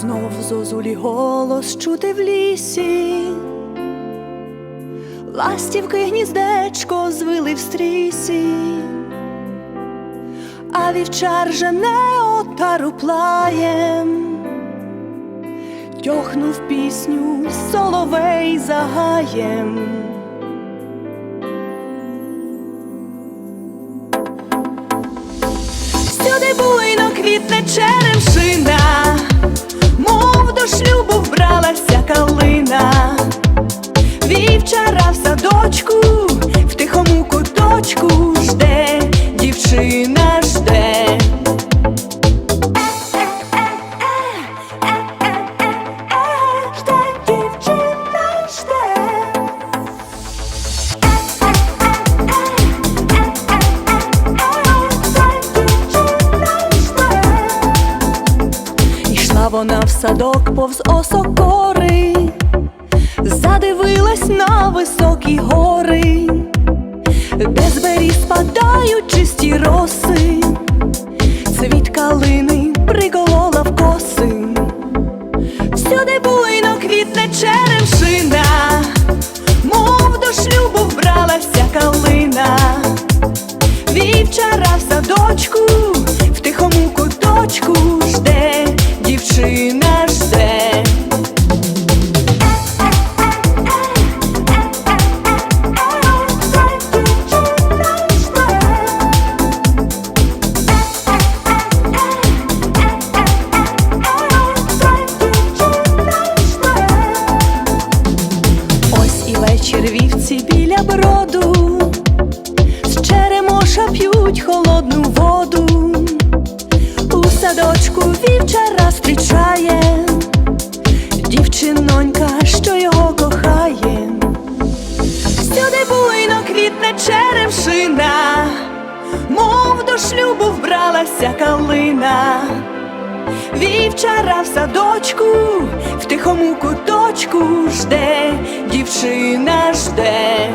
Знов зозулі голос чути в лісі, ластівки гніздечко звили в стрісі, а вівчар жене отару плаєм, тьохнув пісню соловей загаєм. Всюди буйно квітне черемшина, Вона в садок повз осокори, задивилась на високі гори, де з беріг спадають чисті роси, цвіт калини приголола в коси, всюди буйно квітне черемшина, мов до шлюбу вбралася калина. Вівчара в садочку, Ось і вечір вівці біля броду. З черемоша п'ють холодну воду, у садочку вівчара зустрічає дівчинонька, що його кохає. Всюди буйно квітне черемшина, мов до шлюбу вбралася калина. Вівчара в садочку, в тихому куточку жде, дівчина жде.